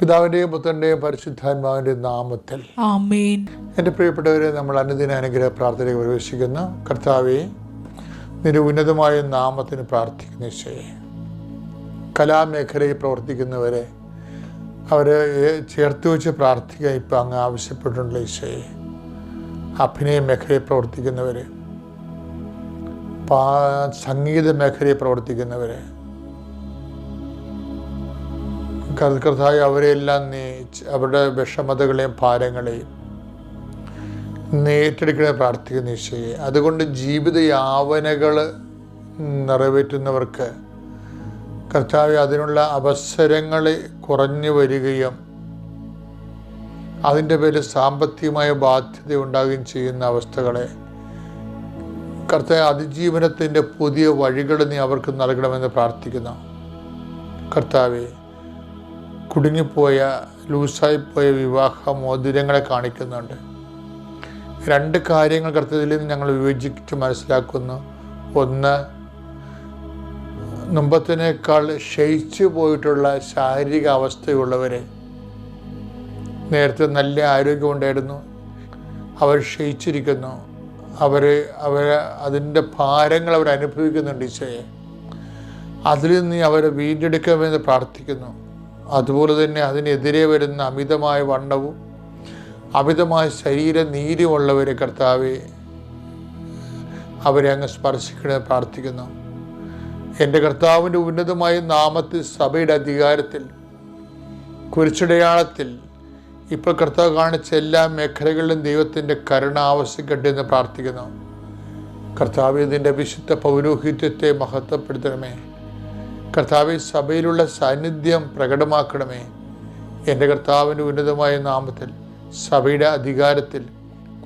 പിതാവിന്റെയും പുത്രന്റെയും പരിശുദ്ധാത്മാവിന്റെയും നാമത്തിൽ. എന്റെ പ്രിയപ്പെട്ടവരെ നമ്മൾ അനുദിന അനുഗ്രഹ പ്രാർത്ഥനയ്ക്ക് പ്രവേശിക്കുന്ന. കർത്താവെ നിന്റെ ഉന്നതമായ നാമത്തിന് പ്രാർത്ഥിക്കുന്ന ഈശോയെ. കലാമേഖലയിൽ പ്രവർത്തിക്കുന്നവരെ അവരെ ചേർത്ത് വെച്ച് പ്രാർത്ഥിക്കാൻ ഇപ്പം അങ്ങ് ആവശ്യപ്പെട്ടിട്ടുള്ള ഈശോയെ. അഭിനയ മേഖലയിൽ പ്രവർത്തിക്കുന്നവർ പാ സംഗീത മേഖലയിൽ പ്രവർത്തിക്കുന്നവരെ കർത്തായി അവരെല്ലാം നീ അവരുടെ വിഷമതകളെയും ഭാരങ്ങളെയും നീ പ്രാർത്ഥിക്കുന്ന നിശ്ചയെ അതുകൊണ്ട് ജീവിത യാവനകൾ നിറവേറ്റുന്നവർക്ക് കർത്താവ് അതിനുള്ള അവസരങ്ങൾ കുറഞ്ഞു വരികയും അതിന്റെ പേരിൽ സാമ്പത്തികമായ ബാധ്യത ഉണ്ടാകുകയും ചെയ്യുന്ന അവസ്ഥകളെ കർത്താവ് അതിജീവനത്തിന്റെ പുതിയ വഴികൾ നീ അവർക്ക് നൽകണമെന്ന് പ്രാർത്ഥിക്കുന്നു. കർത്താവെ കുടുങ്ങിപ്പോയ ലൂസായിപ്പോയ വിവാഹ മോതിരങ്ങളെ കാണിക്കുന്നുണ്ട്. രണ്ട് കാര്യങ്ങൾ കർത്തത്തിൽ നിന്ന് ഞങ്ങൾ വിവേചിച്ച് മനസ്സിലാക്കുന്നു. ഒന്ന് മുമ്പത്തിനേക്കാൾ ക്ഷയിച്ചു പോയിട്ടുള്ള ശാരീരിക അവസ്ഥയുള്ളവരെ നേരത്തെ നല്ല ആരോഗ്യമുണ്ടായിരുന്നു അവർ ക്ഷയിച്ചിരിക്കുന്നു. അവർ അവർ അതിന്റെ ഭാരങ്ങൾ അവർ അനുഭവിക്കുന്നുണ്ട് ഈശോയെ. അതിൽ നിന്ന് അവരെ വീണ്ടെടുക്കാമെന്ന് പ്രാർത്ഥിക്കുന്നു. അതുപോലെ തന്നെ അതിനെതിരെ വരുന്ന അമിതമായ വണ്ണവും അമിതമായ ശരീര നീരുമുള്ളവരെ കർത്താവെ അവരെ അങ്ങ് സ്പർശിക്കണമെന്ന് പ്രാർത്ഥിക്കുന്നു. എന്റെ കർത്താവിന്റെ ഉന്നതമായ നാമത്തിൽ സഭയുടെ അധികാരത്തിൽ കുരിച്ചടയാളത്തിൽ ഇപ്പോൾ കർത്താവ് കാണിച്ച എല്ലാ മേഖലകളിലും ദൈവത്തിന്റെ കരുണ ആവശ്യിക്കട്ടെ എന്ന് പ്രാർത്ഥിക്കുന്നു. കർത്താവ് ഇതിന്റെ വിശുദ്ധ പൗരോഹിത്യത്തെ മഹത്വപ്പെടുത്തണമേ. കർത്താവ് സഭയിലുള്ള സാന്നിധ്യം പ്രകടമാക്കണമേ. എന്റെ കർത്താവിന്റെ ഉന്നതമായ നാമത്തിൽ സഭയുടെ അധികാരത്തിൽ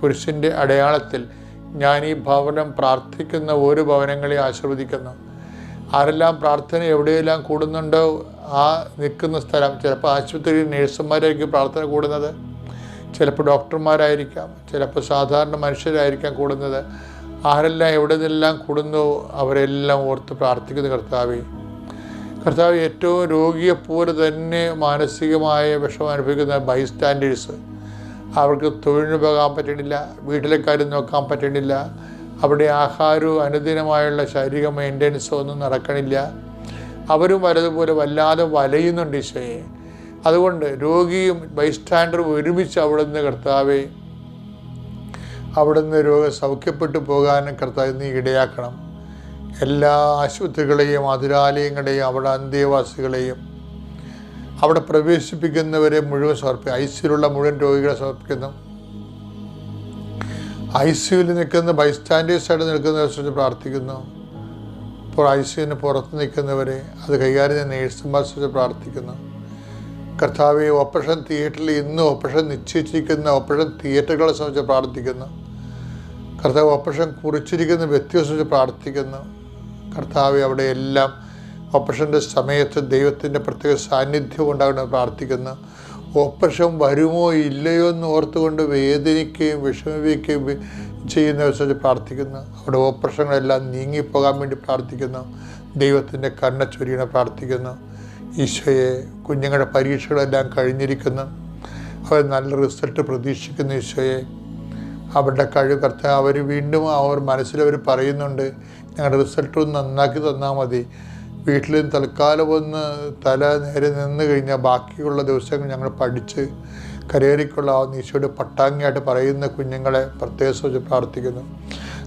കുരിശിന്റെ അടയാളത്തിൽ ഞാൻ ഈ ഭവനം പ്രാർത്ഥിക്കുന്ന ഓരോ ഭവനങ്ങളെ ആശീർവദിക്കുന്നു. ആരെല്ലാം പ്രാർത്ഥന എവിടെയെല്ലാം കൂടുന്നുണ്ടോ ആ നിൽക്കുന്ന സ്ഥലം ചിലപ്പോൾ ആശുപത്രിയിൽ നേഴ്സുമാരായിരിക്കും പ്രാർത്ഥന കൂടുന്നത് ചിലപ്പോൾ ഡോക്ടർമാരായിരിക്കാം ചിലപ്പോൾ സാധാരണ മനുഷ്യരായിരിക്കാം കൂടുന്നത്. ആരെല്ലാം എവിടെ നിന്നെല്ലാം കൂടുന്നു അവരെല്ലാം ഓർത്ത് പ്രാർത്ഥിക്കുന്ന കർത്താവേ. കർത്താവ് ഏറ്റവും രോഗിയെപ്പോലെ തന്നെ മാനസികമായ വിഷമം അനുഭവിക്കുന്ന ബൈസ്റ്റാൻഡേഴ്സ് അവർക്ക് തൊഴിലിന് പോകാൻ പറ്റണില്ല വീട്ടിലെ കാര്യം നോക്കാൻ പറ്റണില്ല അവിടെ ആഹാരവും അനുദിനമായുള്ള ശാരീരിക മെയിന്റെനൻസോ ഒന്നും നടക്കണില്ല. അവരും വലതുപോലെ വല്ലാതെ വലയുന്നുണ്ട് ഈശോയെ. അതുകൊണ്ട് രോഗിയും ബൈസ്റ്റാൻഡറും ഒരുമിച്ച് അവിടുന്ന് കർത്താവെ അവിടുന്ന് രോഗം സൗഖ്യപ്പെട്ടു പോകാൻ കർത്താവ് നീ ഇടയാക്കണം. എല്ലാ ആശുപത്രികളെയും അതിരാലയങ്ങളെയും അവിടെ അന്തേവാസികളെയും അവിടെ പ്രവേശിപ്പിക്കുന്നവരെ മുഴുവൻ സമർപ്പിക്കും ഐ സിയിലുള്ള മുഴുവൻ രോഗികളെ സമർപ്പിക്കുന്നു. ഐ സിയുവിൽ നിൽക്കുന്ന ബൈസ്റ്റാൻഡേഴ്സായിട്ട് നിൽക്കുന്നവരെ പ്രാർത്ഥിക്കുന്നു. ഇപ്പോൾ ഐ സിയുവിന് പുറത്ത് നിൽക്കുന്നവരെ അത് കൈകാര്യം ചെയ്യുന്ന നേഴ്സുമാർ ശ്രദ്ധ പ്രാർത്ഥിക്കുന്നു. കർത്താവ് ഓപ്പറേഷൻ തിയേറ്ററിൽ ഇന്ന് ഓപ്പറേഷൻ നിശ്ചയിച്ചിരിക്കുന്ന ഓപ്പറേഷൻ തിയേറ്ററുകളെ സംബന്ധിച്ച് പ്രാർത്ഥിക്കുന്നു. കർത്താവ് ഓപ്പറേഷൻ കുറിച്ചിരിക്കുന്ന വ്യക്തിയെ സംബന്ധിച്ച് പ്രാർത്ഥിക്കുന്നു. കർത്താവ് അവിടെ എല്ലാം ഓപ്പറേഷന്റെ സമയത്ത് ദൈവത്തിന്റെ പ്രത്യേക സാന്നിധ്യം ഉണ്ടാകണമെന്ന് പ്രാർത്ഥിക്കുന്നു. ഓപ്പറേഷൻ വരുമോ ഇല്ലയോ എന്ന് ഓർത്തുകൊണ്ട് വേദനിക്കുകയും ചെയ്യുന്ന വെച്ചാൽ പ്രാർത്ഥിക്കുന്നു. അവിടെ ഓപ്പറേഷനുകളെല്ലാം നീങ്ങിപ്പോകാൻ വേണ്ടി പ്രാർത്ഥിക്കുന്നു. ദൈവത്തിന്റെ കണ്ണ ചൊരിയണ പ്രാർത്ഥിക്കുന്നു. ഈശോയെ കുഞ്ഞുങ്ങളുടെ പരീക്ഷകളെല്ലാം കഴിഞ്ഞിരിക്കുന്നു. അവർ നല്ല റിസൾട്ട് പ്രതീക്ഷിക്കുന്നു ഈശോയെ. അവരുടെ കഴിവ് കർത്താവ് അവർ വീണ്ടും അവർ മനസ്സിലവർ പറയുന്നുണ്ട്. ഞങ്ങളുടെ റിസൾട്ട് നന്നാക്കി തന്നാൽ മതി. വീട്ടിൽ തൽക്കാലം ഒന്ന് തല നേരെ നിന്ന് കഴിഞ്ഞാൽ ബാക്കിയുള്ള ദിവസങ്ങൾ ഞങ്ങൾ പഠിച്ച് കരേറിക്കൊള്ളാവുന്ന ഈശോയുടെ പട്ടാങ്ങിയായിട്ട് പറയുന്ന കുഞ്ഞുങ്ങളെ പ്രത്യേകം വെച്ച് പ്രാർത്ഥിക്കുന്നു.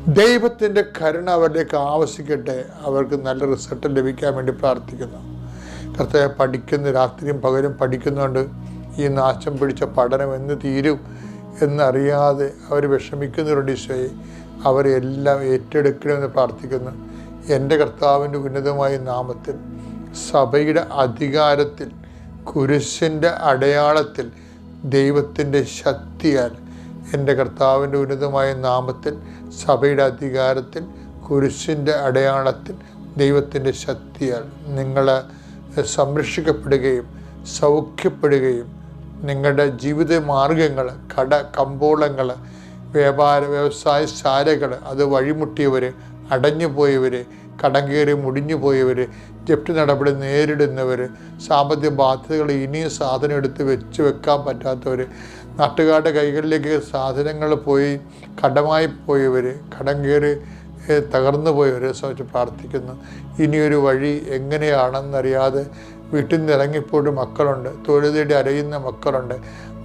ദൈവത്തിന്റെ കരുണ അവരിലേക്ക് ആവശ്യിക്കട്ടെ അവർക്ക് നല്ല റിസൾട്ട് ലഭിക്കാൻ വേണ്ടി പ്രാർത്ഥിക്കുന്നു. കർത്താവ് പഠിക്കുന്ന രാത്രിയും പകലും പഠിക്കുന്നുണ്ട് ഈ നാശം പിടിച്ച പഠനം എന്ന് തീരും എന്നറിയാതെ അവർ വിഷമിക്കുന്നവരുണ്ട് ഈശോയെ. അവരെ എല്ലാം ഏറ്റെടുക്കണമെന്ന് പ്രാർത്ഥിക്കുന്നു. എന്റെ കർത്താവിന്റെ ഉന്നതമായ നാമത്തിൽ സഭയുടെ അധികാരത്തിൽ കുരിശിന്റെ അടയാളത്തിൽ ദൈവത്തിന്റെ ശക്തിയാൽ എന്റെ കർത്താവിന്റെ ഉന്നതമായ നാമത്തിൽ സഭയുടെ അധികാരത്തിൽ കുരിശിന്റെ അടയാളത്തിൽ ദൈവത്തിന്റെ ശക്തിയാൽ നിങ്ങൾ സംരക്ഷിക്കപ്പെടുകയും സൗഖ്യപ്പെടുകയും നിങ്ങളുടെ ജീവിത മാർഗങ്ങൾ കട കമ്പോളങ്ങൾ വ്യാപാര വ്യവസായ ശാലകൾ അത് വഴിമുട്ടിയവർ അടഞ്ഞുപോയവർ കടം കയറി മുടിഞ്ഞു പോയവർ ജപ്തി നടപടി നേരിടുന്നവർ സാമ്പത്തിക ബാധ്യതകൾ ഇനിയും സാധനം എടുത്ത് വെച്ച് വെക്കാൻ പറ്റാത്തവർ നാട്ടുകാരുടെ കൈകളിലേക്ക് സാധനങ്ങൾ പോയി കടമായി പോയവർ കടം കയറി തകർന്നു പോയവരെ സംബന്ധിച്ച് പ്രാർത്ഥിക്കുന്നു. ഇനിയൊരു വഴി എങ്ങനെയാണെന്നറിയാതെ വീട്ടിൽ നിന്ന് ഇറങ്ങിപ്പോയിട്ട് മക്കളുണ്ട്. തൊഴിൽ തേടി അറിയുന്ന മക്കളുണ്ട്.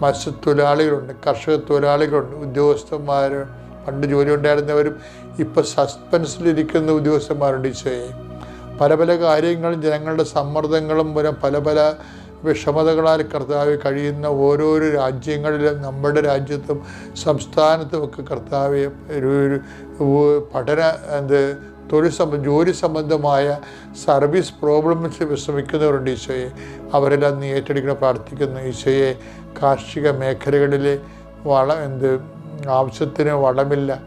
മത്സ്യത്തൊഴിലാളികളുണ്ട്. കർഷക തൊഴിലാളികളുണ്ട്. ഉദ്യോഗസ്ഥന്മാർ പണ്ട് ജോലി ഉണ്ടായിരുന്നവരും ഇപ്പോൾ സസ്പെൻസിലിരിക്കുന്ന ഉദ്യോഗസ്ഥന്മാരുണ്ട് ഈശോയെ. പല പല കാര്യങ്ങളും ജനങ്ങളുടെ സമ്മർദ്ദങ്ങളും മൂലം പല പല വിഷമതകളാൽ കർത്താവ് കഴിയുന്ന ഓരോരോ രാജ്യങ്ങളിലും നമ്മുടെ രാജ്യത്തും സംസ്ഥാനത്തുമൊക്കെ കർത്താവ് ഒരു പഠന എന്ത് തൊഴിൽ സംബന്ധ ജോലി സംബന്ധമായ സർവീസ് പ്രോബ്ലംസ് വിശ്രമിക്കുന്നവരുണ്ട് ഈശോയെ. അവരെല്ലാം നീ ഏറ്റെടുക്കണം പ്രാർത്ഥിക്കുന്നു. ഈശോയെ കാർഷിക മേഖലകളിലെ വളം എന്ത് ആവശ്യത്തിന് വളമില്ല.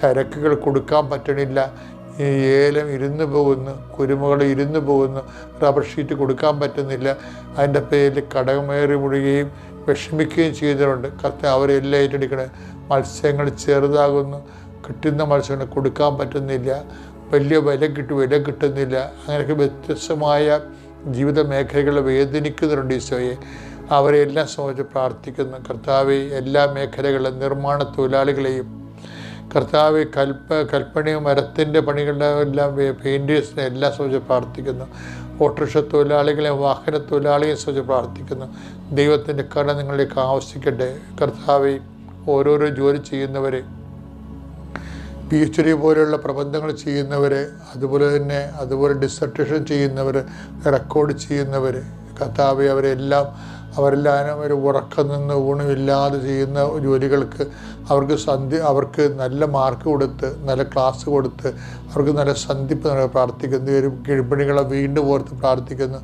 ചരക്കുകൾ കൊടുക്കാൻ പറ്റണില്ല. ഏലം ഇരുന്ന് പോകുന്നു കുരുമുകൾ ഇരുന്ന് പോകുന്നു റബ്ബർ ഷീറ്റ് കൊടുക്കാൻ പറ്റുന്നില്ല. അതിന്റെ പേരിൽ കടകമേറി മുഴുകയും വിഷമിക്കുകയും ചെയ്തിട്ടുണ്ട് കത്ത് അവരെല്ലാം ഏറ്റെടുക്കണേ. മത്സ്യങ്ങൾ ചെറുതാകുന്നു. കിട്ടുന്ന മത്സ്യങ്ങൾ കൊടുക്കാൻ പറ്റുന്നില്ല. വലിയ വില കിട്ടും വില കിട്ടുന്നില്ല. അങ്ങനെയൊക്കെ വ്യത്യസ്തമായ ജീവിത മേഖലകൾ വേദനിക്കുന്നുണ്ട് ഈശോയെ. അവരെ എല്ലാം സംബന്ധിച്ച് പ്രാർത്ഥിക്കുന്നു. കർത്താവെ എല്ലാ മേഖലകളിലും നിർമ്മാണ തൊഴിലാളികളെയും കർത്താവ് കൽപ്പ കൽപ്പണിയും മരത്തിന്റെ പണികളുടെ എല്ലാം പെയിന്റേഴ്സിനെ എല്ലാം സംബന്ധിച്ച് പ്രാർത്ഥിക്കുന്നു. ഓട്ടോറിക്ഷ തൊഴിലാളികളെ വാഹന തൊഴിലാളികളെ സംബന്ധിച്ച് പ്രാർത്ഥിക്കുന്നു. ദൈവത്തിന്റെ കട നിങ്ങളിലേക്ക് ആവശ്യിക്കട്ടെ കർത്താവ് ഓരോരോ ജോലി ചെയ്യുന്നവരെ പി എച്ച് ഡി പോലെയുള്ള പ്രബന്ധങ്ങൾ ചെയ്യുന്നവർ അതുപോലെ തന്നെ അതുപോലെ ഡിസർട്ടേഷൻ ചെയ്യുന്നവർ റെക്കോർഡ് ചെയ്യുന്നവർ കഥാവി അവരെല്ലാം അവരെല്ലാം ഒരു ഉറക്കം നിന്ന് ഊണുമില്ലാതെ ചെയ്യുന്ന ജോലികൾക്ക് അവർക്ക് സന്ധി അവർക്ക് നല്ല മാർക്ക് കൊടുത്ത് നല്ല ക്ലാസ് കൊടുത്ത് അവർക്ക് നല്ല സന്ധിപ്പ് പ്രാർത്ഥിക്കുന്നു ഒരു കിഴിപ്പണികളെ വീണ്ടും ഓർത്ത് പ്രാർത്ഥിക്കുന്നു.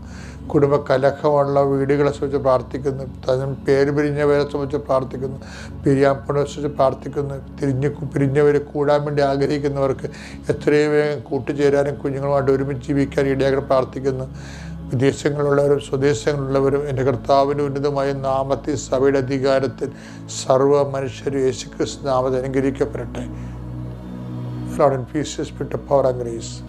കുടുംബ കലഹമുള്ള വീടുകളെ സംബന്ധിച്ച് പ്രാർത്ഥിക്കുന്നു. തന്നെ പേര് പിരിഞ്ഞവരെ സംബന്ധിച്ച് പ്രാർത്ഥിക്കുന്നു. പിരിയാപ്പണെ സംബന്ധിച്ച് പ്രാർത്ഥിക്കുന്നു. തിരിഞ്ഞ് പിരിഞ്ഞവരെ കൂടാൻ വേണ്ടി ആഗ്രഹിക്കുന്നവർക്ക് എത്രയും വേഗം കൂട്ടുചേരാനും കുഞ്ഞുങ്ങളുമായിട്ട് ഒരുമിച്ച് ജീവിക്കാൻ ഇടയാക്കാൻ പ്രാർത്ഥിക്കുന്നു. വിദേശങ്ങളുള്ളവരും സ്വദേശങ്ങളുള്ളവരും എന്റെ കർത്താവിന്റെ ഉന്നതമായ നാമത്തിൽ സഭയുടെ അധികാരത്തിൽ സർവ മനുഷ്യരും യേശുക്രിസ്തു നാമത്തെ അനുഗ്രഹിക്കപ്പെടട്ടെ. Lord, infuse power and grace.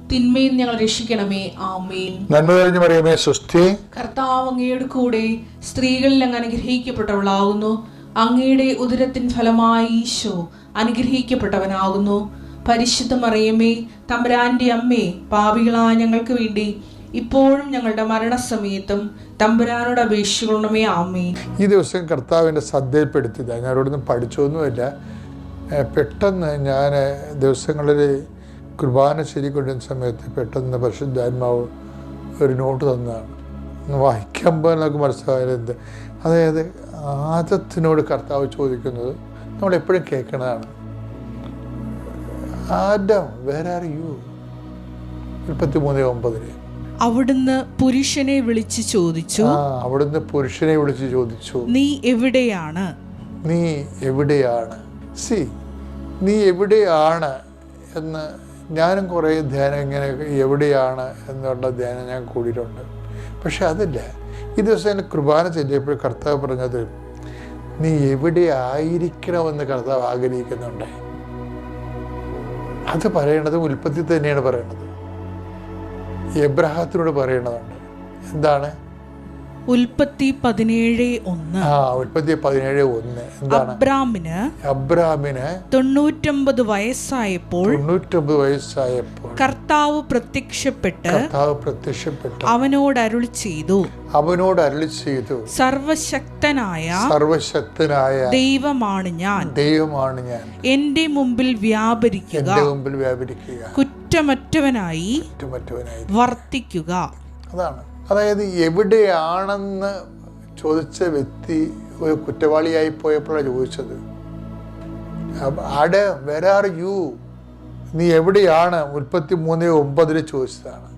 തിന്മയിൽ ഞങ്ങൾ രക്ഷിക്കണമേ. ആമേൻ. നന്മ കഴിഞ്ഞു പറയുമേ സുസ്ഥി കർത്താവ് അങ്ങയുടെ കൂടെ സ്ത്രീകളിൽ അങ്ങ് അനുഗ്രഹിക്കപ്പെട്ടവളാകുന്നു. അങ്ങയുടെ ഉദരത്തിൻ ഫലമായി ഈശോ അനുഗ്രഹിക്കപ്പെട്ടവനാകുന്നു. പരിശുദ്ധ മറിയമേ തമ്പുരാന്റെ അമ്മേ പാപികളായ ഞങ്ങൾക്ക് വേണ്ടി ഇപ്പോഴും ഞങ്ങളുടെ മരണസമയത്തും തമ്പുരാനോട് അപേക്ഷിക്കണമേ. ആമേ ഈ ദിവസം കർത്താവിന്റെ ശ്രദ്ധയിൽപ്പെടുത്തിയതാണ് ഞാൻ അവിടുന്ന് പഠിച്ചൊന്നുമില്ല. പെട്ടെന്ന് ഞാൻ ദിവസങ്ങളിൽ കുർബാന ശരിക്കൊണ്ടിരുന്ന സമയത്ത് പെട്ടെന്ന് പരിശുദ്ധാത്മാവ് ഒരു നോട്ട് തന്നാണ്. വായിക്കാൻ നമുക്ക് മനസ്സിലായത് അതായത് ആദത്തിനോട് കർത്താവ് ചോദിക്കുന്നത് നമ്മൾ എപ്പോഴും കേൾക്കുന്നതാണ് ആദം വേർ ആർ യു മുപ്പത്തി മൂന്ന് ഒമ്പതിന് അവിടുന്ന് പുരുഷനെ വിളിച്ച് ചോദിച്ചു. അവിടുന്ന് പുരുഷനെ വിളിച്ച് ചോദിച്ചു. നീ എവിടെയാണ്? നീ എവിടെയാണ്? സി നീ എവിടെയാണ് എന്ന് ഞാനും കുറേ ധ്യാനം ഇങ്ങനെ എവിടെയാണ് എന്നുള്ള ധ്യാനം ഞാൻ കൂടിയിട്ടുണ്ട്. പക്ഷെ അതല്ല. ഈ ദിവസം എന്റെ കുർബാന ചെല്ലിയപ്പോൾ കർത്താവ് പറഞ്ഞത് നീ എവിടെ ആയിരിക്കണമെന്ന് കർത്താവ് ആഗ്രഹിക്കുന്നുണ്ട്? അത് പറയണത് ഉൽപ്പത്തി തന്നെയാണ് പറയണത് എബ്രഹാത്തിനോട് പറയണതുണ്ട് എന്താണ്? ഉൽപ്പത്തി പതിനേഴ് ഒന്ന്. ആ ഉൽപ്പത്തി പതിനേഴ് ഒന്ന്. എന്താണ്? അബ്രാമിന് അബ്രാമിന് തൊണ്ണൂറ്റൊമ്പത് വയസ്സായപ്പോൾ തൊണ്ണൂറ്റൊമ്പത് വയസ്സായപ്പോൾ കർത്താവ് പ്രത്യക്ഷപ്പെട്ട് കർത്താവ് പ്രത്യക്ഷപ്പെട്ട് അവനോട് അരുൾ ചെയ്തു. അവനോട് അരുളി ചെയ്തു. സർവശക്തനായ സർവശക്തനായ ദൈവമാണ് ഞാൻ. ദൈവമാണ് ഞാൻ. എന്റെ മുമ്പിൽ വ്യാപരിക്കുക. എന്റെ മുമ്പിൽ വ്യാപരിക്കുക. കുറ്റമറ്റവനായി കുറ്റമറ്റവനായി. വർത്തിക്കുക. അതാണ്. അതായത് എവിടെയാണെന്ന് ചോദിച്ച വ്യക്തി ഒരു കുറ്റവാളിയായി പോയപ്പോഴാണ് ചോദിച്ചത്. ആട് വേർ ആർ യു നീ എവിടെയാണ്? മുപ്പത്തി മൂന്ന് ഒമ്പതിൽ ചോദിച്ചതാണ്.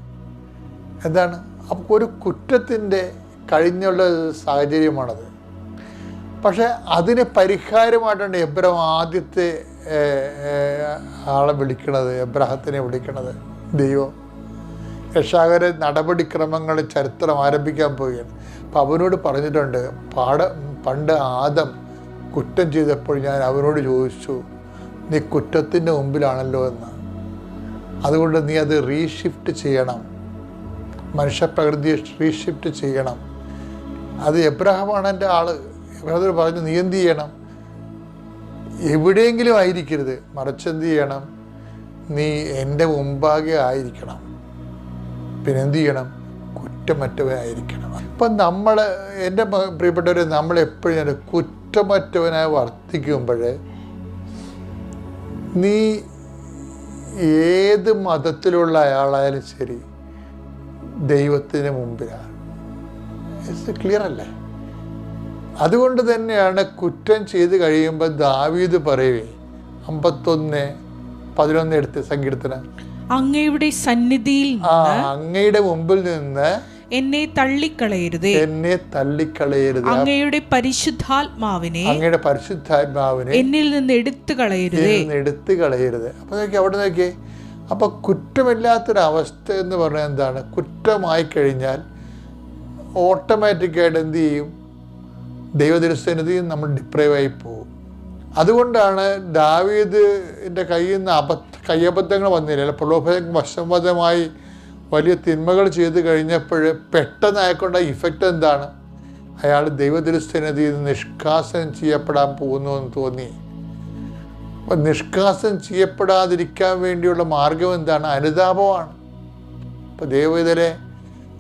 എന്താണ്? അപ്പോൾ ഒരു കുറ്റത്തിന്റെ കഴിഞ്ഞുള്ള സാഹചര്യമാണത്. പക്ഷെ അതിന് പരിഹാരമായിട്ടാണ് എബ്രഹാം ആദ്യത്തെ ആളെ വിളിക്കണത് എബ്രഹത്തിനെ വിളിക്കണത്. ദൈവം യക്ഷാകര നടപടിക്രമങ്ങൾ ചരിത്രം ആരംഭിക്കാൻ പോവുകയാണ്. അപ്പം അവനോട് പറഞ്ഞിട്ടുണ്ട് പാട പണ്ട് ആദം കുറ്റം ചെയ്തപ്പോൾ ഞാൻ അവനോട് ചോദിച്ചു നീ കുറ്റത്തിന്റെ മുമ്പിലാണല്ലോ എന്ന്. അതുകൊണ്ട് നീ അത് റീഷിഫ്റ്റ് ചെയ്യണം. മനുഷ്യപ്രകൃതിയെ റീഷിഫ്റ്റ് ചെയ്യണം. അത് എബ്രഹാമാണ് എന്റെ ആൾ. എബ്രഹത്തോട് പറഞ്ഞു നീ എന്ത് ചെയ്യണം? എവിടെയെങ്കിലും ആയിരിക്കരുത്. മറിച്ച് എന്ത് ചെയ്യണം? നീ എന്റെ മുമ്പാകെ ആയിരിക്കണം. പിന്നെ എന്ത് ചെയ്യണം കുറ്റമറ്റവനായിരിക്കണം. അപ്പം നമ്മൾ എന്റെ പ്രിയപ്പെട്ടവർ ഞാൻ കുറ്റമറ്റവനായി വർത്തിക്കുമ്പോൾ നീ ഏത് മതത്തിലുള്ള അയാളായാലും ശരി ദൈവത്തിന് മുമ്പിലാണ്. ക്ലിയർ അല്ലേ? അതുകൊണ്ട് തന്നെയാണ് കുറ്റം ചെയ്ത് കഴിയുമ്പോൾ ദാവീദ് പറയുവേ അമ്പത്തൊന്ന് പതിനൊന്ന് എടുത്ത് സങ്കീർത്തനം. അങ്ങയുടെ സന്നിധിയിൽ അങ്ങയുടെ മുമ്പിൽ നിന്ന് എന്നെ തള്ളിക്കളയരുത്. എന്നെ തള്ളിക്കളയരുത്. അങ്ങയുടെ പരിശുദ്ധാത്മാവിനെ അങ്ങയുടെ പരിശുദ്ധാത്മാവിനെ എന്നിൽ നിന്ന് എടുത്തു കളയരുത്. എടുത്തു കളയരുത്. അപ്പൊ നോക്കി അവിടെ നോക്കി അപ്പൊ കുറ്റമില്ലാത്തൊരവസ്ഥ എന്ന് പറഞ്ഞാൽ എന്താണ്? കുറ്റമായി കഴിഞ്ഞാൽ ഓട്ടോമാറ്റിക്കായിട്ട് എന്ത് ചെയ്യും? ദൈവദൃശ്യനതയും നമ്മൾ ഡിപ്രൈവായി പോകും. അതുകൊണ്ടാണ് ദാവീദിന്റെ കയ്യിൽ നിന്ന് അബദ്ധ കയ്യബദ്ധങ്ങൾ വന്നില്ല. പ്രലോഭന വശംവദമായി വലിയ തിന്മകൾ ചെയ്തു കഴിഞ്ഞപ്പോൾ പെട്ടെന്ന് അയാൾക്കുണ്ട ഇഫക്റ്റ് എന്താണ്? അയാൾ ദൈവദൃശ്യനതയിൽ നിഷ്കാസനം ചെയ്യപ്പെടാൻ പോകുന്നു എന്ന് തോന്നി. അപ്പം നിഷ്കാസനം ചെയ്യപ്പെടാതിരിക്കാൻ വേണ്ടിയുള്ള മാർഗം എന്താണ്? അനുതാപമാണ്. അപ്പോൾ ദൈവത്തിലെ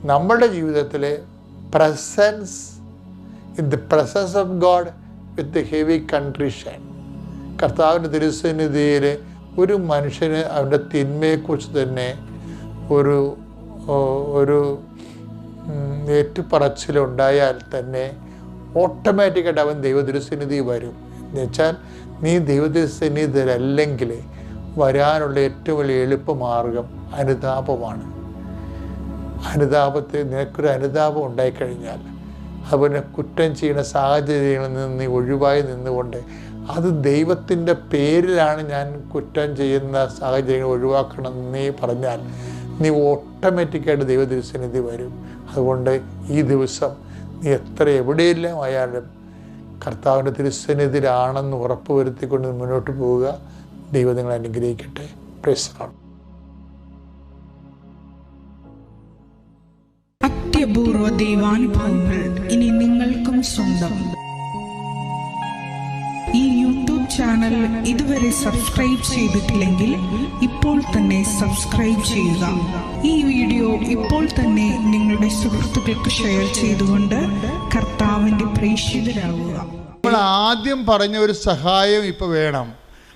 നമ്മളുടെ ജീവിതത്തിലെ presence in the presence of God with heavy contrition കർത്താവിന്റെ തിരുസന്നിധിയിൽ ഒരു മനുഷ്യന് അവന്റെ തിന്മയെക്കുറിച്ച് തന്നെ ഒരു ഒരു ഏറ്റുപറച്ചിലുണ്ടായാൽ തന്നെ ഓട്ടോമാറ്റിക്കായിട്ട് അവൻ ദൈവദൃസന്നിധി വരും. എന്ന് വെച്ചാൽ നീ ദൈവതിരുസന്നിധിയിലല്ലെങ്കിൽ വരാനുള്ള ഏറ്റവും വലിയ എളുപ്പമാർഗം അനുതാപമാണ്. അനുതാപത്തെ നിനക്കൊരു അനുതാപം ഉണ്ടായിക്കഴിഞ്ഞാൽ അതുപോലെ കുറ്റം ചെയ്യുന്ന സാഹചര്യങ്ങളിൽ നിന്ന് നീ ഒഴിവായി നിന്നുകൊണ്ട് അത് ദൈവത്തിന്റെ പേരിലാണ് ഞാൻ കുറ്റം ചെയ്യുന്ന സാഹചര്യങ്ങൾ ഒഴിവാക്കണം നീ പറഞ്ഞാൽ നീ ഓട്ടോമാറ്റിക്കായിട്ട് ദൈവ വരും. അതുകൊണ്ട് ഈ ദിവസം നീ എത്ര എവിടെയെല്ലാം ആയാലും കർത്താവിന്റെ തിരുസന്നിധിയിലാണെന്ന് ഉറപ്പ് വരുത്തിക്കൊണ്ട് മുന്നോട്ട് പോവുക. ദൈവം നിങ്ങളെ അനുഗ്രഹിക്കട്ടെ. പ്രശ്നമാണ് അത്യപൂർവ ദൈവാനുഭവങ്ങൾ ഇനി നിങ്ങൾക്കും സ്വന്തം. ചാനൽ ഇതുവരെ സബ്സ്ക്രൈബ് ചെയ്തിട്ടില്ലെങ്കിൽ ഇപ്പോൾ തന്നെ സബ്സ്ക്രൈബ് ചെയ്യുക. ഈ വീഡിയോ ഇപ്പോൾ തന്നെ നിങ്ങളുടെ സുഹൃത്തുക്കൾക്ക് ഷെയർ ചെയ്തുകൊണ്ട് കർത്താവിന്റെ പ്രേക്ഷിതരാകുക നമ്മൾ ആദ്യം പറഞ്ഞ ഒരു സഹായം ഇപ്പോൾ വേണം.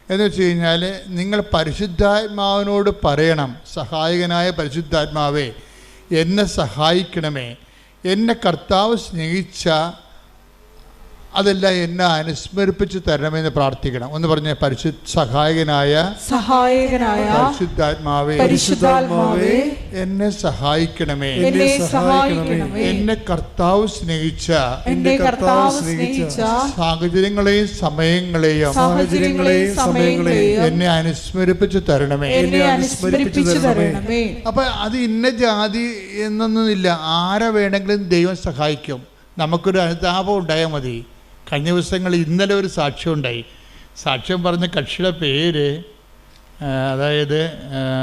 എന്ന് വെച്ച് കഴിഞ്ഞാൽ നിങ്ങൾ പരിശുദ്ധാത്മാവിനോട് പറയണം. സഹായകനായ പരിശുദ്ധാത്മാവേ എന്നെ സഹായിക്കണമേ. എന്നെ കർത്താവ് സ്നേഹിച്ച അതെല്ലാം എന്നെ അനുസ്മരിപ്പിച്ച് തരണമെന്ന് പ്രാർത്ഥിക്കണം. ഒന്ന് പറഞ്ഞ പരിശുദ്ധ സഹായകനായ സഹായകനായ പരിശുദ്ധാത്മാവേ പരിശുദ്ധാത്മാവേ എന്നെ സഹായിക്കണമേ. എന്നെ സഹായിക്കണമേ. എന്നെ കർത്താവ് സ്നേഹിച്ച എന്റെ കർത്താവ് സ്നേഹിച്ച സാഹചര്യങ്ങളെയും സമയങ്ങളെയും സാഹചര്യങ്ങളെയും സമയങ്ങളെയും എന്നെ അനുസ്മരിപ്പിച്ച് തരണമേ. എന്നെ അനുസ്മരിപ്പിച്ച് തരണമേ. അപ്പൊ അത് ഇന്ന ജാതി എന്നൊന്നുമില്ല. ആരെ വേണമെങ്കിലും ദൈവം സഹായിക്കും. നമുക്കൊരു അനുതാപം ഉണ്ടായാൽ മതി. കഴിഞ്ഞ ദിവസങ്ങളിൽ ഇന്നലെ ഒരു സാക്ഷ്യം ഉണ്ടായി. സാക്ഷ്യം പറഞ്ഞ കക്ഷിയുടെ പേര് അതായത്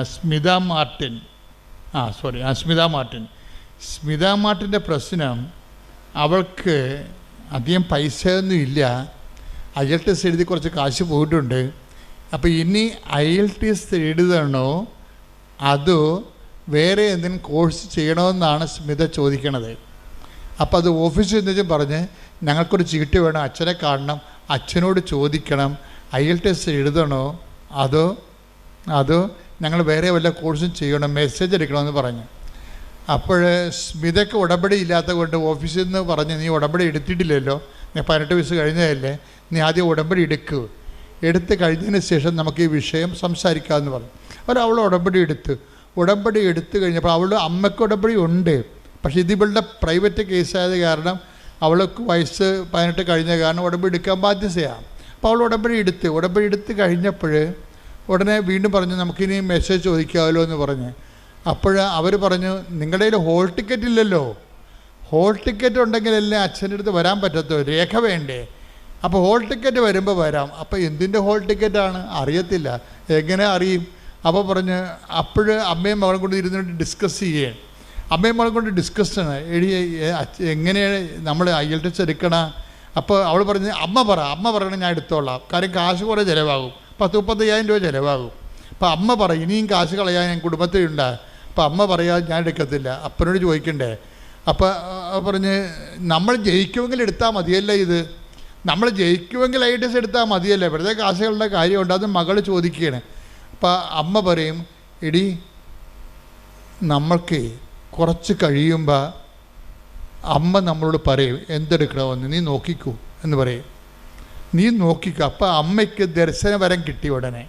സ്മിത മാർട്ടിൻ. ആ സോറി ആ സ്മിത മാർട്ടിൻ. സ്മിത മാർട്ടിന്റെ പ്രശ്നം അവൾക്ക് അധികം പൈസയൊന്നും ഇല്ല. ഐ എൽ ടി എസ് എഴുതി കുറച്ച് കാശ് പോയിട്ടുണ്ട്. അപ്പോൾ ഇനി ഐ എൽ ടി എസ് എഴുതണോ? അതോ വേറെ എന്തെങ്കിലും കോഴ്സ് ചെയ്യണമെന്നാണ് സ്മിത ചോദിക്കണത്. അപ്പോൾ അത് ഓഫീസിൽ നിന്നും പറഞ്ഞ് ഞങ്ങൾക്കൊരു ചീട്ട് വേണം അച്ഛനെ കാണണം അച്ഛനോട് ചോദിക്കണം ഐ എൽ ടി എസ് എഴുതണോ അതോ അതോ ഞങ്ങൾ വേറെ വല്ല കോഴ്സും ചെയ്യണം മെസ്സേജ് എടുക്കണമെന്ന് പറഞ്ഞു. അപ്പോൾ സ്മിതയ്ക്ക് ഉടമ്പടി ഇല്ലാത്ത കൊണ്ട് ഓഫീസിൽ നിന്ന് പറഞ്ഞ് നീ ഉടമ്പടി എടുത്തിട്ടില്ലല്ലോ നീ പതിനെട്ട് വയസ്സ് കഴിഞ്ഞതല്ലേ നീ ആദ്യം ഉടമ്പടി എടുക്കൂ. എടുത്ത് കഴിഞ്ഞതിന് ശേഷം നമുക്ക് ഈ വിഷയം സംസാരിക്കാമെന്ന് പറഞ്ഞു. അപ്പോൾ അവൾ ഉടമ്പടി എടുത്ത്. ഉടമ്പടി എടുത്തു കഴിഞ്ഞപ്പോൾ അവൾ അമ്മയ്ക്ക് ഉടമ്പടി ഉണ്ട്. പക്ഷേ ഇത് ഇവളുടെ പ്രൈവറ്റ് കേസായത് കാരണം അവൾക്ക് വയസ്സ് പതിനെട്ട് കഴിഞ്ഞ കാരണം ഉടമ്പടി എടുക്കാൻ ബാധ്യതയാണ്. അപ്പോൾ അവൾ ഉടമ്പടി എടുത്ത് ഉടമ്പടി എടുത്ത് കഴിഞ്ഞപ്പോൾ ഉടനെ വീണ്ടും പറഞ്ഞു നമുക്കിനി മെസ്സേജ് ചോദിക്കാമല്ലോ എന്ന് പറഞ്ഞ്. അപ്പോൾ അവർ പറഞ്ഞു നിങ്ങളുടെ കയ്യിൽ ഹോൾ ടിക്കറ്റ് ഇല്ലല്ലോ. ഹോൾ ടിക്കറ്റ് ഉണ്ടെങ്കിലല്ലേ അച്ഛന്റെ അടുത്ത് വരാൻ പറ്റത്തോ രേഖ വേണ്ടേ? അപ്പോൾ ഹോൾ ടിക്കറ്റ് വരുമ്പോൾ വരാം. അപ്പോൾ എന്തിന്റെ ഹോൾ ടിക്കറ്റാണ് അറിയത്തില്ല. എങ്ങനെ അറിയും? അപ്പോൾ പറഞ്ഞ് അപ്പോൾ അമ്മയും മകളും കൊണ്ട് ഇരുന്നിട്ട് ഡിസ്കസ് ചെയ്യുകയാണ്. അമ്മയും മകളും കൊണ്ട് ഡിസ്കസ് ചെയ്യണം എടി എങ്ങനെയാണ് നമ്മൾ ഐ എൽ എടുക്കണ? അപ്പോൾ അവൾ പറഞ്ഞ് അമ്മ പറ അമ്മ പറയണം ഞാൻ എടുത്തോളാം. കാര്യം കാശ് കുറേ ചിലവാകും. പത്ത് മുപ്പത്തയ്യായിരം രൂപ ചിലവാകും. അപ്പോൾ അമ്മ പറ ഇനിയും കാശ് കളയാൻ ഞാൻ കുടുംബത്തിലുണ്ട്. അപ്പോൾ അമ്മ പറയാ ഞാൻ എടുക്കത്തില്ല. അപ്പനോട് ചോദിക്കണ്ടേ. അപ്പോൾ പറഞ്ഞ് നമ്മൾ ജയിക്കുമെങ്കിൽ എടുത്താൽ മതിയല്ലേ ഇത്? നമ്മൾ ജയിക്കുമെങ്കിൽ ഐ ടി എസ് എടുത്താൽ മതിയല്ലേ? വെറുതെ കാശുകളുടെ കാര്യമുണ്ട്. അത് മകൾ ചോദിക്കുകയാണ്. അപ്പോൾ അമ്മ പറയും എടി നമ്മൾക്ക് കുറച്ച് കഴിയുമ്പോൾ അമ്മ നമ്മളോട് പറയും എന്തെടുക്കണമെന്ന് നീ നോക്കിക്കൂ. എന്ന് പറയും. നീ നോക്കിക്കോ. അപ്പോൾ അമ്മയ്ക്ക് ദർശനവരം കിട്ടി ഉടനെ.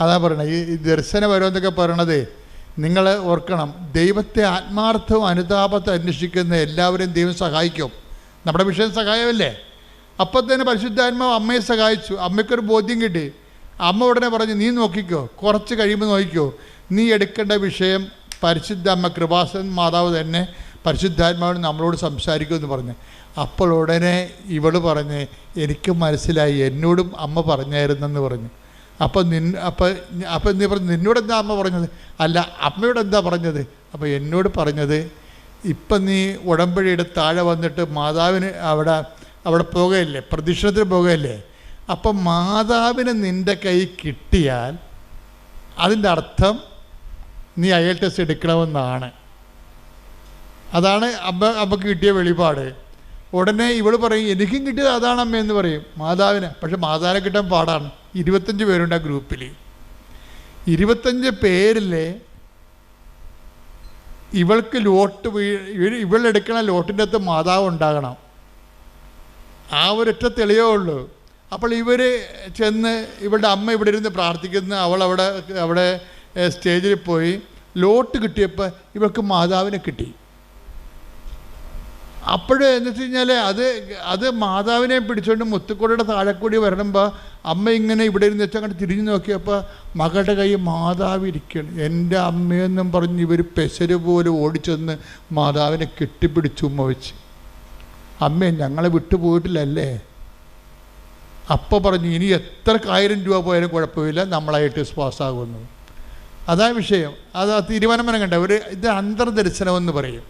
അതാ പറയണത് ഈ ദർശനവരം എന്നൊക്കെ പറയണത് നിങ്ങൾ ഓർക്കണം ദൈവത്തെ ആത്മാർത്ഥവും അനുതാപത്തെ അന്വേഷിക്കുന്ന എല്ലാവരെയും ദൈവം സഹായിക്കും. നമ്മുടെ വിഷയം സഹായമല്ലേ? അപ്പം തന്നെ പരിശുദ്ധാത്മാവ് അമ്മയെ സഹായിച്ചു. അമ്മയ്ക്കൊരു ബോധ്യം കിട്ടി. അമ്മ ഉടനെ പറഞ്ഞു നീ നോക്കിക്കോ കുറച്ച് കഴിയുമ്പോൾ നോക്കിക്കോ. നീ എടുക്കേണ്ട വിഷയം പരിശുദ്ധ അമ്മ കൃപാസൻ മാതാവ് തന്നെ പരിശുദ്ധാത്മാവിന് നമ്മളോട് സംസാരിക്കുമെന്ന് പറഞ്ഞു. അപ്പോൾ ഉടനെ ഇവൾ പറഞ്ഞ് എനിക്ക് മനസ്സിലായി എന്നോടും അമ്മ പറഞ്ഞായിരുന്നെന്ന് പറഞ്ഞു. അപ്പം നിൻ അപ്പം അപ്പം നീ പറഞ്ഞു? നിന്നോട് എന്താ അമ്മ പറഞ്ഞത്? അല്ല അമ്മയോട് എന്താ പറഞ്ഞത്? അപ്പോൾ എന്നോട് പറഞ്ഞത് ഇപ്പം നീ ഉടമ്പടിയുടെ താഴെ വന്നിട്ട് മാതാവിന് അവിടെ അവിടെ പോകുകയല്ലേ? പ്രദക്ഷിണത്തിന് പോകുകയല്ലേ? അപ്പം മാതാവിന് നിന്റെ കൈ കിട്ടിയാൽ അതിന്റെ അർത്ഥം നീ അയൽ ടെസ്റ്റ് എടുക്കണമെന്നാണ്. അതാണ് അമ്മ അമ്മയ്ക്ക് കിട്ടിയ വെളിപാട്. ഉടനെ ഇവൾ പറയും എനിക്കും കിട്ടിയത് അതാണ് അമ്മ എന്ന് പറയും. മാതാവിന്. പക്ഷെ മാതാവിനെ കിട്ടാൻ പാടാണ്. ഇരുപത്തഞ്ച് പേരുണ്ട് ആ ഗ്രൂപ്പിൽ ഇരുപത്തഞ്ച് പേരിലെ ഇവൾക്ക് ലോട്ട് ഇവളെടുക്കണ ലോട്ടിന്റെ അകത്ത് മാതാവ് ഉണ്ടാകണം. ആ ഒരൊറ്റ തെളിയേ ഉള്ളൂ. അപ്പോൾ ഇവർ ചെന്ന് ഇവളുടെ അമ്മ ഇവിടെ ഇരുന്ന് പ്രാർത്ഥിക്കുന്നു. അവൾ അവിടെ അവിടെ സ്റ്റേജിൽ പോയി ലോട്ട് കിട്ടിയപ്പോൾ ഇവർക്ക് മാതാവിനെ കിട്ടി. അപ്പോഴേ എന്ന് വെച്ച് കഴിഞ്ഞാൽ അത് അത് മാതാവിനെ പിടിച്ചുകൊണ്ട് മുത്തുക്കോടിയുടെ താഴെ കൂടി വരണമ്പോൾ അമ്മ ഇങ്ങനെ ഇവിടെ ഇരുന്ന് വെച്ചാൽ അങ്ങോട്ട് തിരിഞ്ഞു നോക്കിയപ്പോൾ മകളുടെ കൈ മാതാവ് ഇരിക്കണം. എന്റെ അമ്മയെന്നും പറഞ്ഞ് ഇവർ പെശര് പോലെ ഓടിച്ചെന്ന് മാതാവിനെ കെട്ടിപ്പിടിച്ചു ഉമ്മ വെച്ച്. അമ്മേ ഞങ്ങളെ വിട്ടുപോയിട്ടില്ലല്ലേ അപ്പോൾ പറഞ്ഞു ഇനി എത്ര ആയിരം രൂപ പോയാലും കുഴപ്പമില്ല നമ്മളായിട്ട് പാസ്സാകുന്നു അതാ വിഷയം. അത് ആ തീരുമാനം കണ്ട. ഒരു ഇത് അന്തർദർശനം എന്ന് പറയും.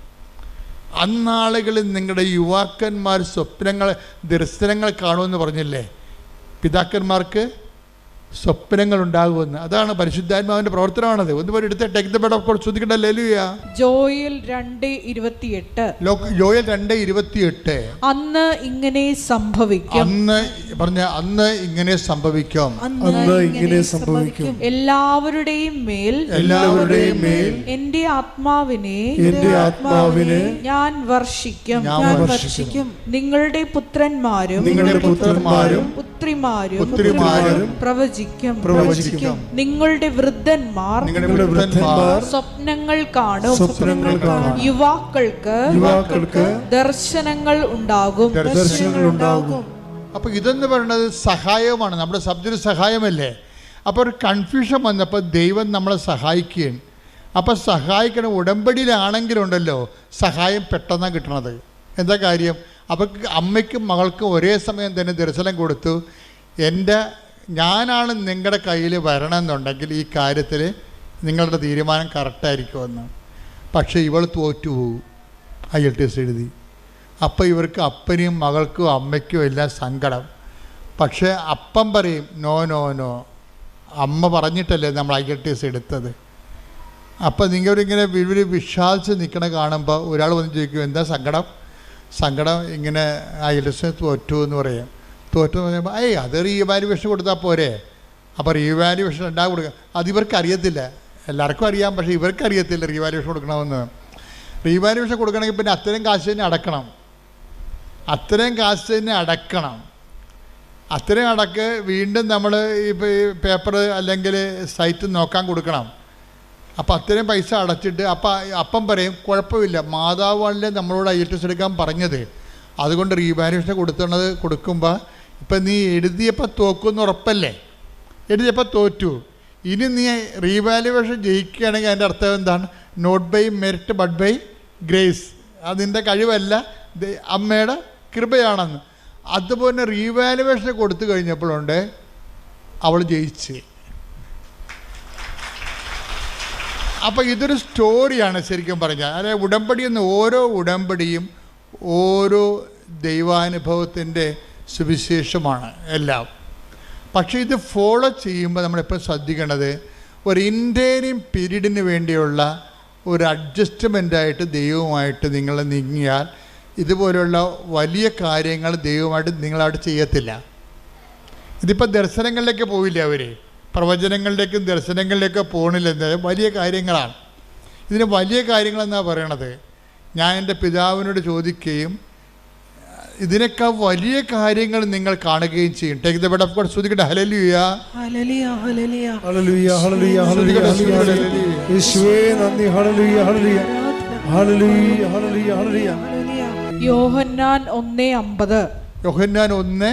അന്നാളുകളിൽ നിങ്ങളുടെ യുവാക്കന്മാർ സ്വപ്നങ്ങൾ ദർശനങ്ങൾ കാണുമെന്ന് പറഞ്ഞില്ലേ? പിതാക്കന്മാർക്ക് സ്വപ്നങ്ങൾ ഉണ്ടാകുമെന്ന് അതാണ് പരിശുദ്ധാത്മാവിന്റെ പ്രവർത്തനമാണത്. ഒന്ന് പോലെ എടുത്ത take the bed of course ശ്രദ്ധിക്കണ്ട ലേലുയ ജോയിൽ രണ്ട് ഇരുപത്തിയെട്ട്. ജോയൽ രണ്ട് ഇരുപത്തിയെട്ട്. അന്ന് ഇങ്ങനെ സംഭവിക്കും. അന്ന് പറഞ്ഞ അന്ന് ഇങ്ങനെ സംഭവിക്കും. അന്ന് ഇങ്ങനെ സംഭവിക്കും. എല്ലാവരുടെയും മേൽ എല്ലാവരുടെയും മേൽ എന്റെ ആത്മാവിനെ എന്റെ ആത്മാവിനെ ഞാൻ വർഷിക്കും. ഞാൻ വർഷിക്കും. നിങ്ങളുടെ പുത്രന്മാരും നിങ്ങളുടെ പുത്രന്മാരും പുത്രിമാരും പുത്രിമാരും പ്രവചിക്കും. പ്രവചിക്കും. നിങ്ങളുടെ വൃദ്ധന്മാർ നിങ്ങളുടെ വൃദ്ധന്മാർ സ്വപ്നങ്ങൾ കാണും. സ്വപ്നങ്ങൾ കാണും. യുവാക്കൾക്ക് യുവാക്കൾക്ക് ദർശനങ്ങൾ ഉണ്ടാകും. ദർശനങ്ങൾ ഉണ്ടാകും. അപ്പൊ ഇതെന്ന് പറയുന്നത് സഹായമാണ്. നമ്മുടെ സബ്ജക്റ്റ് സഹായമല്ലേ? അപ്പോൾ ഒരു കൺഫ്യൂഷൻ വന്നപ്പോൾ ദൈവം നമ്മളെ സഹായിക്കുകയാണ്. അപ്പോൾ സഹായിക്കണം ഉടമ്പടിയിലാണെങ്കിലുണ്ടല്ലോ സഹായം പെട്ടെന്നാണ് കിട്ടണത്. എന്താ കാര്യം? അപ്പോൾ അമ്മയ്ക്കും മകൾക്കും ഒരേ സമയം തന്നെ ദർശനം കൊടുത്തു. എന്റെ ഞാനാണ് നിങ്ങളുടെ കയ്യിൽ വരണമെന്നുണ്ടെങ്കിൽ ഈ കാര്യത്തിൽ നിങ്ങളുടെ തീരുമാനം കറക്റ്റായിരിക്കുമെന്ന്. പക്ഷേ ഇവൾ തോറ്റുപോകും. ഐ എൽ ടി എസ് എഴുതി. അപ്പോൾ ഇവർക്ക് അപ്പനെയും മകൾക്കും അമ്മയ്ക്കും എല്ലാം സങ്കടം. പക്ഷേ അപ്പം പറയും നോ നോ നോ. അമ്മ പറഞ്ഞിട്ടല്ലേ നമ്മൾ ഐ എൽ ടി എസ് എടുത്തത്? അപ്പം നിങ്ങളിങ്ങനെ ഇവർ വിശ്വാസിച്ച് നിൽക്കണ കാണുമ്പോൾ ഒരാൾ വന്ന് ചോദിക്കും എന്താ സങ്കടം? സങ്കടം ഇങ്ങനെ ഐ എൽ എസ് തോറ്റു എന്ന് പറയും. തോറ്റു എന്ന് പറയുമ്പോൾ ഏയ് അത് റീവാലുവേഷൻ കൊടുത്താൽ പോരെ. അപ്പോൾ റീവാലുവേഷൻ ഉണ്ടാകും കൊടുക്കുക അത് ഇവർക്ക് അറിയത്തില്ല. എല്ലാവർക്കും അറിയാം പക്ഷേ ഇവർക്ക് അറിയത്തില്ല റീവാലുവേഷൻ കൊടുക്കണമെന്ന്. റീവാലുവേഷൻ കൊടുക്കണമെങ്കിൽ പിന്നെ അത്രയും കാശ് തന്നെ അടക്കണം. അത്രയും കാശ് തന്നെ അടക്കണം. അത്രയും അടക്ക് വീണ്ടും നമ്മൾ ഇപ്പോൾ ഈ പേപ്പർ അല്ലെങ്കിൽ സൈറ്റ് നോക്കാൻ കൊടുക്കണം. അപ്പോൾ അത്രയും പൈസ അടച്ചിട്ട് അപ്പം അപ്പം പറയും കുഴപ്പമില്ല. മാതാവാണല്ലേ നമ്മളോട് ഐ എൽ ടി എസ് എടുക്കാൻ പറഞ്ഞത്. അതുകൊണ്ട് റീവാലുവേഷൻ കൊടുത്തുള്ളത് കൊടുക്കുമ്പോൾ ഇപ്പം നീ എഴുതിയപ്പോൾ തോക്കുമെന്ന് ഉറപ്പല്ലേ? എഴുതിയപ്പോൾ തോറ്റു. ഇനി നീ റീവാലുവേഷൻ ജയിക്കുകയാണെങ്കിൽ അതിന്റെ അർത്ഥം എന്താണ്? Not by merit but by grace അതിന്റെ കഴിവല്ല. അമ്മയുടെ കൃപയാണെന്ന്. അതുപോലെ റീവാലുവേഷൻ കൊടുത്തു കഴിഞ്ഞപ്പോഴുണ്ട് അവൾ ജയിച്ച്. അപ്പോൾ ഇതൊരു സ്റ്റോറിയാണ് ശരിക്കും പറഞ്ഞാൽ. അതായത് ഉടമ്പടി എന്ന ഓരോ ഉടമ്പടിയും ഓരോ ദൈവാനുഭവത്തിന്റെ സുവിശേഷമാണ് എല്ലാം. പക്ഷേ ഇത് ഫോളോ ചെയ്യുമ്പോൾ നമ്മളെപ്പോഴും ശ്രദ്ധിക്കേണ്ടത് ഒരു ഇന്റേരിയം പീരീഡിന് വേണ്ടിയുള്ള ഒരു അഡ്ജസ്റ്റ്മെന്റായിട്ട് ദൈവവുമായിട്ട് നിങ്ങൾ നീങ്ങിയാൽ ഇതുപോലുള്ള വലിയ കാര്യങ്ങൾ ദൈവമായിട്ട് നിങ്ങളവിടെ ചെയ്യത്തില്ല. ഇതിപ്പോൾ ദർശനങ്ങളിലേക്ക് പോവില്ല അവർ പ്രവചനങ്ങളിലേക്കും ദർശനങ്ങളിലേക്കും പോകണില്ലെന്ന് വലിയ കാര്യങ്ങളാണ്. ഇതിന് വലിയ കാര്യങ്ങളെന്നാണ് പറയണത്? ഞാൻ എന്റെ പിതാവിനോട് ചോദിക്കുകയും ഇതിനേക്കാൾ വലിയ കാര്യങ്ങൾ നിങ്ങൾ കാണുകയും ചെയ്യും. Take the bed of God ഹലലിയ ഹല്ലേലൂയ ഹല്ലേലൂയ ഹല്ലേലൂയ ഹല്ലേലൂയ ഹല്ലേലൂയ ഹല്ലേലൂയ യേശുവേ നന്ദി ഹല്ലേലൂയ ഹല്ലേലൂയ ഹല്ലേലൂയ ഹല്ലേലൂയ ഹല്ലേലൂയ ഹല്ലേലൂയ യോഹന്നാൻ ഒന്നേ അമ്പത്. യോഹന്നാൻ ഒന്ന്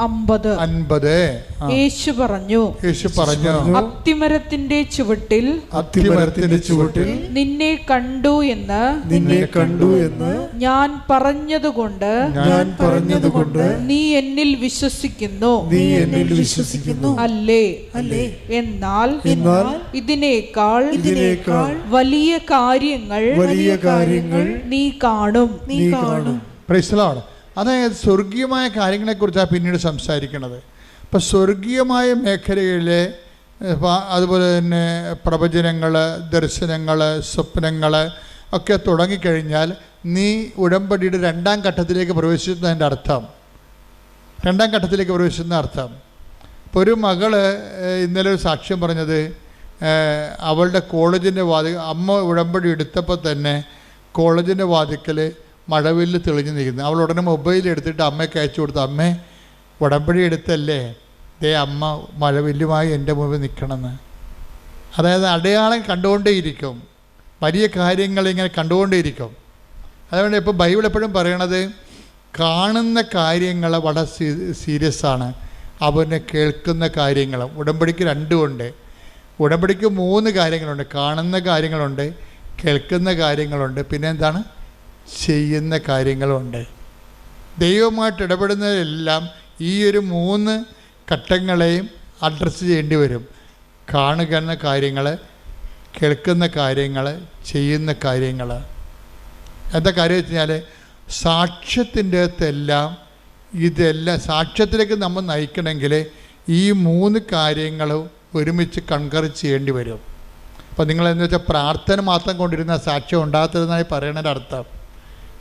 അമ്പത്. അൻപത്. യേശു പറഞ്ഞു. യേശു പറഞ്ഞു. അത്തിമരത്തിന്റെ ചുവട്ടിൽ അത്തിമരത്തിന്റെ ചുവട്ടിൽ നിന്നെ കണ്ടു എന്ന് നിന്നെ കണ്ടു എന്ന് ഞാൻ പറഞ്ഞതുകൊണ്ട് ഞാൻ പറഞ്ഞതുകൊണ്ട് നീ എന്നിൽ വിശ്വസിക്കുന്നു. നീ എന്നിൽ വിശ്വസിക്കുന്നു. അല്ലേ? അല്ലേ? എന്നാൽ എന്നാൽ ഇതിനേക്കാൾ ഇതിനേക്കാൾ വലിയ കാര്യങ്ങൾ വലിയ കാര്യങ്ങൾ നീ കാണും. നീ കാണും. പ്രൈസലാണ് അതായത് സ്വർഗീയമായ കാര്യങ്ങളെക്കുറിച്ചാണ് പിന്നീട് സംസാരിക്കുന്നത് ഇപ്പം സ്വർഗീയമായ മേഖലയിലെ അതുപോലെ തന്നെ പ്രവചനങ്ങൾ ദർശനങ്ങൾ സ്വപ്നങ്ങൾ ഒക്കെ തുടങ്ങിക്കഴിഞ്ഞാൽ നീ ഉടമ്പടിയുടെ രണ്ടാം ഘട്ടത്തിലേക്ക് പ്രവേശിച്ചതിന്റെ അർത്ഥം. രണ്ടാം ഘട്ടത്തിലേക്ക് പ്രവേശിക്കുന്ന അർത്ഥം. ഇപ്പോൾ ഒരു മകൾ ഇന്നലെ ഒരു സാക്ഷ്യം പറഞ്ഞത് അവളുടെ കോളേജിന്റെ വാതിൽ അമ്മ ഉടമ്പടി എടുത്തപ്പോൾ തന്നെ കോളേജിന്റെ വാതിക്കൽ മഴവില്ല് തെളിഞ്ഞു നിൽക്കുന്നത്. അവൾ ഉടനെ മൊബൈൽ എടുത്തിട്ട് അമ്മയ്ക്ക് അയച്ചു കൊടുത്തു. അമ്മേ ഉടമ്പടി എടുത്തല്ലേ? ദേ അമ്മ മഴവില്ലുമായി എന്റെ മുമ്പിൽ നിൽക്കണമെന്ന്. അതായത് അടയാളം കണ്ടുകൊണ്ടേയിരിക്കും. വലിയ കാര്യങ്ങൾ ഇങ്ങനെ കണ്ടുകൊണ്ടേയിരിക്കും. അതുകൊണ്ട് ഇപ്പോൾ ബൈബിൾ എപ്പോഴും പറയണത് കാണുന്ന കാര്യങ്ങൾ വളരെ സീരിയസ് ആണ്. അവനെ കേൾക്കുന്ന കാര്യങ്ങളും ഉടമ്പടിക്ക് രണ്ടുമുണ്ട് ഉടമ്പടിക്ക് മൂന്ന് കാര്യങ്ങളുണ്ട്. കാണുന്ന കാര്യങ്ങളുണ്ട്. കേൾക്കുന്ന കാര്യങ്ങളുണ്ട്. പിന്നെ എന്താണ്? ചെയ്യുന്ന കാര്യങ്ങളുമുണ്ട് ദൈവമായിട്ട് ഇടപെടുന്നതെല്ലാം ഈ ഒരു മൂന്ന് ഘട്ടങ്ങളെയും അഡ്രസ്സ് ചെയ്യേണ്ടി വരും. എന്ന കാര്യങ്ങൾ കേൾക്കുന്ന കാര്യങ്ങൾ ചെയ്യുന്ന കാര്യങ്ങൾ. എന്താ കാര്യം വെച്ച് കഴിഞ്ഞാൽ സാക്ഷ്യത്തിന്റെ അകത്തെല്ലാം ഇതെല്ലാം സാക്ഷ്യത്തിലേക്ക് നമ്മൾ നയിക്കണമെങ്കിൽ ഈ മൂന്ന് കാര്യങ്ങളും ഒരുമിച്ച് കൺകർ ചെയ്യേണ്ടി വരും. അപ്പോൾ നിങ്ങൾ എന്ന് വെച്ചാൽ പ്രാർത്ഥന മാത്രം കൊണ്ടിരുന്ന സാക്ഷ്യം ഉണ്ടാകത്തതെന്നായി പറയണതിന്റെ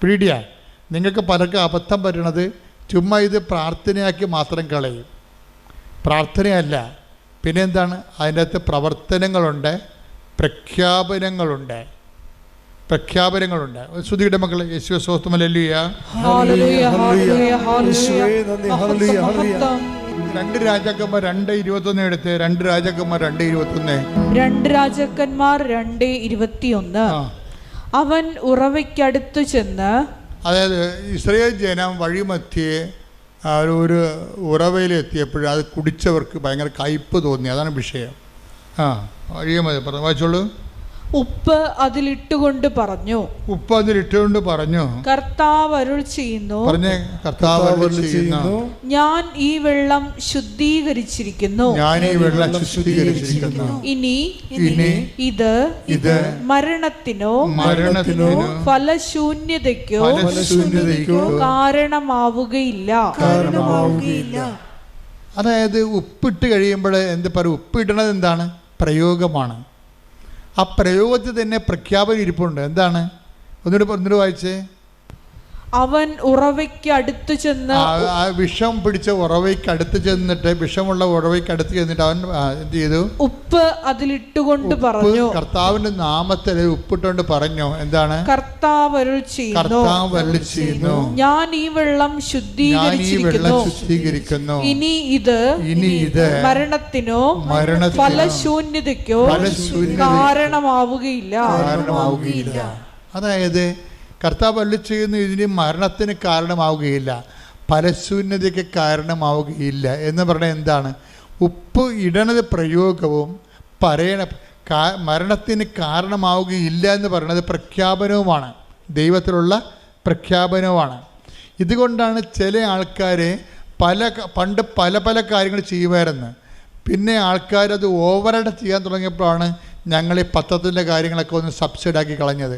പിടിയാ നിങ്ങൾക്ക് പലർക്കും അബദ്ധം പറ്റണത് ചുമ്മാ ഇത് പ്രാർത്ഥനയാക്കി മാത്രം കളയും. പ്രാർത്ഥനയല്ല പിന്നെ എന്താണ് അതിന്റെ അകത്ത് പ്രവർത്തനങ്ങളുണ്ട് പ്രഖ്യാപനങ്ങളുണ്ട് പ്രഖ്യാപനങ്ങളുണ്ട്. ശ്രുതിയുടെ മക്കൾ യേശു മഹത്വം. രണ്ട് രാജാക്കന്മാർ രണ്ട് ഇരുപത്തൊന്ന് എടുത്ത് രണ്ട് രാജാക്കന്മാർ രണ്ട് ഇരുപത്തൊന്ന്. രണ്ട് രാജാക്കന്മാർ രണ്ട് ഇരുപത്തിയൊന്ന്. ആ. അവൻ ഉറവയ്ക്കടുത്തു ചെന്ന് അതായത് ഇസ്രയേൽ ജനം വഴിമധ്യേ ഒരു ഉറവയിലെത്തിയപ്പോഴും അത് കുടിച്ചവർക്ക് ഭയങ്കര കയ്പ് തോന്നി. അതാണ് വിഷയം. ആ വഴിയമതി പറഞ്ഞു വായിച്ചോളൂ. ഉപ്പ് അതിലിട്ടുകൊണ്ട് പറഞ്ഞു. ഉപ്പ് അതിലിട്ടുകൊണ്ട് പറഞ്ഞു. കർത്താവ് അരുൾ ചെയ്യുന്നു. പറഞ്ഞ കർത്താവ് അരുൾ ചെയ്യുന്നു ഞാൻ ഈ വെള്ളം ശുദ്ധീകരിച്ചിരിക്കുന്നു. ഞാൻ ഈ വെള്ളം ശുദ്ധീകരിച്ചിരിക്കുന്നു. ഇനി ഇനി ഇത് ഇത് മരണത്തിനോ മരണത്തിനോ ഫലശൂന്യതയ്ക്കോ ഫലശൂന്യതയ്ക്കോ കാരണമാവുകയില്ല. കാരണമാവുകയില്ല. അതായത് ഉപ്പിട്ട് കഴിയുമ്പോൾ എന്താ പറയും ഉപ്പിടണത് എന്താണ്? പ്രയോഗമാണ്. ആ പ്രയോഗത്തിൽ തന്നെ പ്രഖ്യാപനം ഇരിപ്പുണ്ട്. എന്താണ്? ഒന്നുകൂടി ഒന്നുകൂടി വായിച്ചേ. അവൻ ഉറവയ്ക്ക് അടുത്ത് ചെന്ന് ആ വിഷം പിടിച്ച ഉറവയ്ക്ക് അടുത്ത് ചെന്നിട്ട് വിഷമുള്ള ഉറവയ്ക്ക് അടുത്ത് ചെന്നിട്ട് അവൻ എന്ത് ചെയ്തു? ഉപ്പ് അതിലിട്ടുകൊണ്ട് പറഞ്ഞു. കർത്താവിന്റെ നാമത്തിൽ ഉപ്പിട്ടുകൊണ്ട് പറഞ്ഞു. എന്താണ്? കർത്താവ് കർത്താവ് ചെയ്യുന്നു. ഞാൻ ഈ വെള്ളം ശുദ്ധീകരിച്ചിരിക്കുന്നു. ശുദ്ധീകരിക്കുന്നു. ഇനി ഇത് ഇനി ഇത് മരണത്തിനോ മരണ ഫലശൂന്യതയ്ക്കോ കാരണമാവുകയില്ല. കാരണമാവുകയില്ല. അതായത് കർത്താവ് അല്ലി ചെയ്യുന്ന ഇതിന് മരണത്തിന് കാരണമാവുകയില്ല. ഫലശൂന്യതയ്ക്ക് കാരണമാവുകയില്ല. എന്ന് പറഞ്ഞാൽ എന്താണ്? ഉപ്പ് ഇടണത് പ്രയോഗവും പറയണ മരണത്തിന് കാരണമാവുകയില്ല എന്ന് പറയുന്നത് പ്രഖ്യാപനവുമാണ്. ദൈവത്തിലുള്ള പ്രഖ്യാപനവുമാണ്. ഇതുകൊണ്ടാണ് ചില ആൾക്കാരെ പല പണ്ട് പല പല കാര്യങ്ങൾ ചെയ്യുമായിരുന്നു. പിന്നെ ആൾക്കാരത് ഓവറായിട്ട് ചെയ്യാൻ തുടങ്ങിയപ്പോഴാണ് ഞങ്ങൾ ഈ പത്രത്തിന്റെ കാര്യങ്ങളൊക്കെ ഒന്ന് സബ്സിഡാക്കി കളഞ്ഞത്.